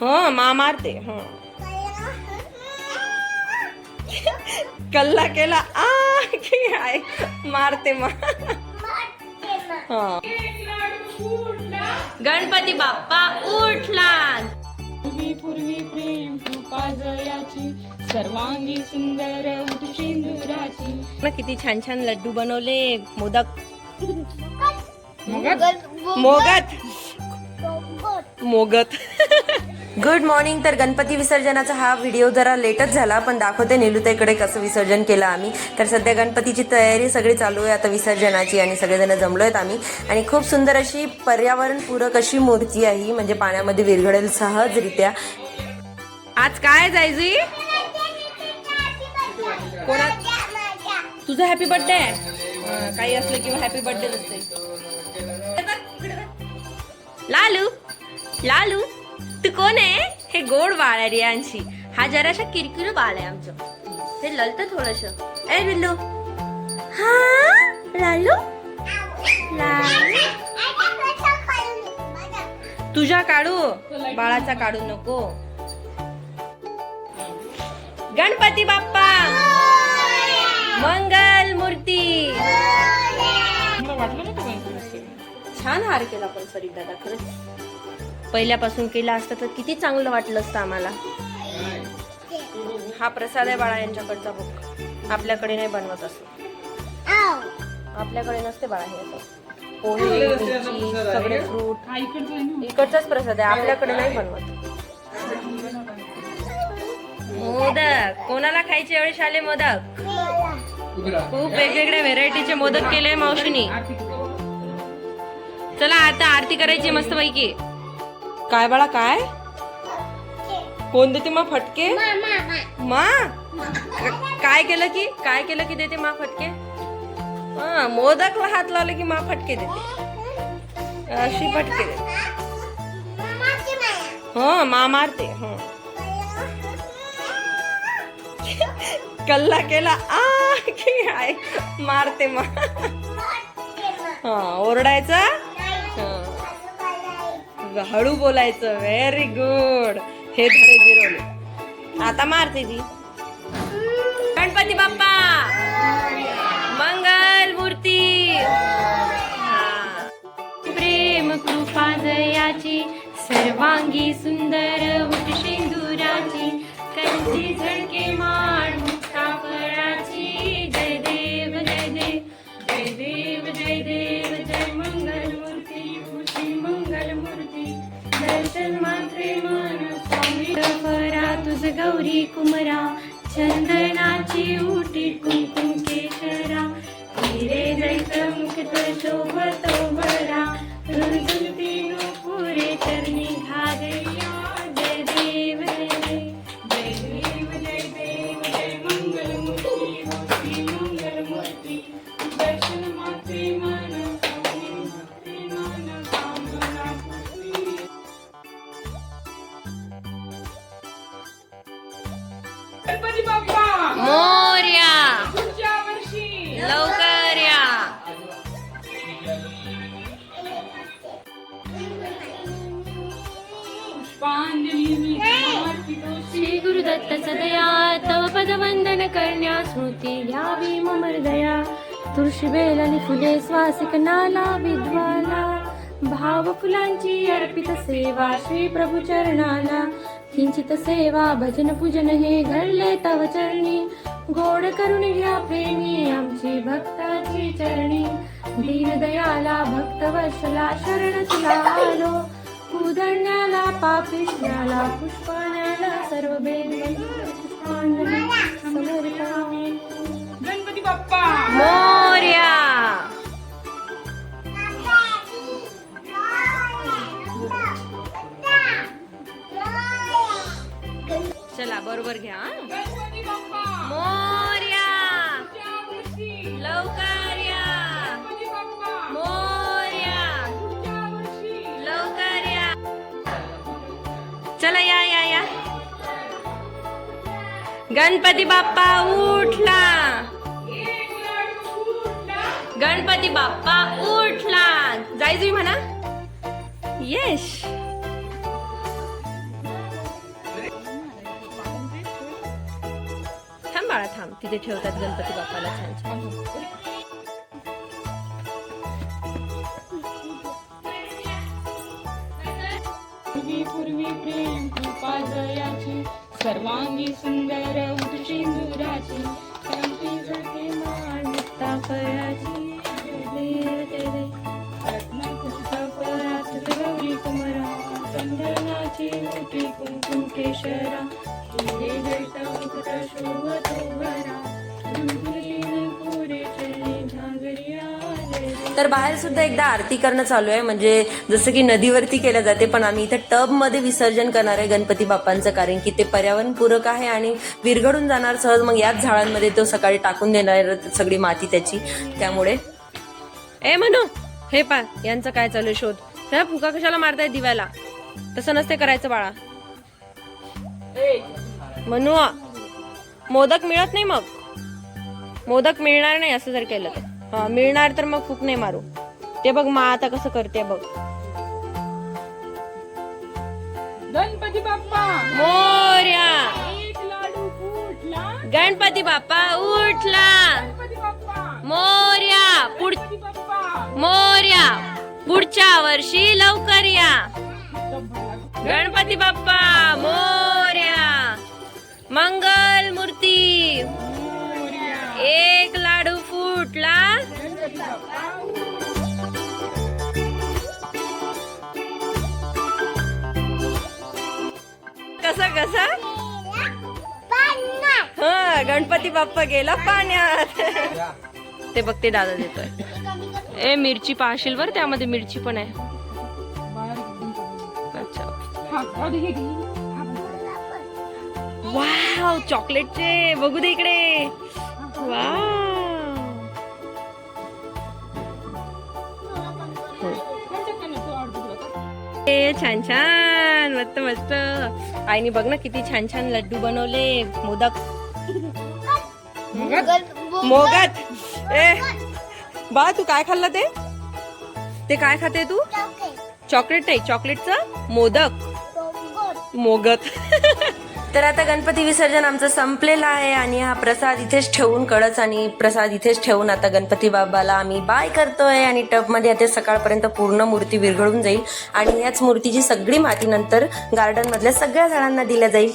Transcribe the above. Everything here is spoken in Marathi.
हो मा मारते हो. कल्ला केला आ की आहे मारते मा. हा. गणपती बाप्पा उठला. पूर्वी पूर्वी प्रेम जयाची सर्वांगी सुंदर सिंदुराची ना किती छान छान लड्डू बनवले मोदक. मोगत मोगत गुड मॉर्निंग तर गणपती विसर्जनाचा हा व्हिडिओ जरा लेटच झाला पण दाखवते निलुताईकडे कसं विसर्जन केलं आम्ही. तर सध्या गणपतीची तयारी सगळी चालू आहे आता विसर्जनाची आणि सगळेजण जमलो आहेत आम्ही. आणि खूप सुंदर अशी पर्यावरणपूरक अशी मूर्ती आहे ही, म्हणजे पाण्यामध्ये विरघळेल सहजरित्या. आज काय जायची कोणा तुझा हॅपी बर्थडे काही असलं किंवा हॅपी बर्थडे नसते लालू. लालू तू कोण आहे? हे गोड बाळ आहे रियांशी हा जराशा किरकिर बाळ आहे आमचं. हे ललत थोडस. ए बिल्लू. हा? लालू? लालू? तुझ्या काढू. बाळाचा काढू नको. गणपती बाप्पा. मंगल मूर्ती. छान हार केला पण सरी दादा खरंच. पहिल्यापासून केला असता तर किती चांगलं वाटलं असतं आम्हाला. हा प्रसाद आहे बाळा यांच्याकडचा बुक आपल्याकडे नाही बनवत असं. आपल्याकडे नसते बाळा हे सगळे फ्रूट इकडचाच प्रसाद आहे. आपल्याकडे नाही बनवत. मोदक. कोणाला खायचे एवढे शाले मोदक? खूप वेगवेगळ्या व्हेरायटीचे मोदक केले मावशीनी. चला आता आरती करायची मस्त पैकी काय बाळा काय? कोण देते मा फटके? मा काय केलं की? काय केलं की देते मा फटके? हा मोदकला हात लावले की मा फटके देते. अशी फटके देते. हो मा मारते हो. कल्ला केला. आ की मारते मा. हा ओरडायचं? हळू बोलायचं. व्हेरी गुड हे धडे गिरवले. आता मारते ती गणपती बाप्पा! मंगल मूर्ती! हा. प्रेम कृपा जयाची सर्वांगी सुंदर उठ सिंदुराची कंची झडके माड कुमरा चंदनाची उटी कुमरा श्री गुरुदत्त सदया तव पदवंदन करण्या स्मृती घ्यावी मम हृदया तुळशी आणि फुले स्वासिक नाला विद्वाला भाव फुलांची अर्पित सेवा श्री प्रभू चरणाला किंचित सेवा भजन पूजन हे घडले तव चरणी गोड करून घ्या प्रेमी आमची भक्ताची चरणी. दीनदयाला भक्त वशला शरण तुला आलो उदण्याला पापिष्ण्याला पुष्पाण्याला सर्व. गणपती बाप्पा! मोर्या! चला बरोबर घ्या गणपती बाप्पा उठला. गणपती बाप्पा उठला. जायजुई म्हणा. यश थांबाळा थांब. तिथे ठेवतात गणपती बाप्पाला छान छान. पूर्वी प्रेम कृपा जयाची सर्वांगी सुंदर उठची दुराची तर बाहेर सुद्धा एकदा आरती करणं चालू आहे. म्हणजे जसं की नदीवरती केलं जाते पण आम्ही इथे टबमध्ये विसर्जन करणार आहे गणपती बाप्पांचं कारण की ते पर्यावरणपूरक आहे आणि विरघडून जाणार सहज. मग याच झाडांमध्ये तो सकाळी टाकून देणार सगळी माती त्याची. त्यामुळे ए म्हणू हे पा यांचं काय चालू आहे शोध? त्या फुका कशाला मारताय दिव्याला? तसं नसते करायचं बाळा. म्हणू मोदक मिळत नाही मग. मोदक मिळणार नाही असं जर केलं तर. मिळणार तर मग फूक नाही मारू. ते बघ मा आता कसं करते बघ. गणपती बाप्पा! मोर्या! एक लाडू फुटला गणपती बाप्पा उठला. मोर्या पुढ मोर्या पुढच्या वर्षी लवकर या. गणपती बाप्पा मोर्या. मंगल मूर्ती एक लाडू फुटला. कसा कसा? हा गणपती बाप्पा गेला पाण्यात. ते बघ ते दादा देतोय. ए मिरची पाहशील बर त्यामध्ये मिरची पण आहे. अच्छा. वाव चॉकलेटचे बघू दे इकडे. वाव. ए छान छान. मस्त मस्त. आईने बघ ना किती छान छान लड्डू बनवले. मोदक. मोगत ए बा तू काय खाल्लं ते? ते काय खाते तू? चॉकलेट. नाही चॉकलेटचं मोदक. मोगत तर आता गणपती विसर्जन आमचं संपलेलं आहे आणि हा प्रसाद इथेच ठेवून कळच आणि प्रसाद इथेच ठेवून आता गणपती बाबाला आम्ही बाय करतोय आणि टबमध्ये आता सकाळपर्यंत पूर्ण मूर्ती विरघळून जाईल. आणि याच मूर्तीची सगळी माती नंतर गार्डन मधल्या सगळ्या झाडांना दिल्या जाईल.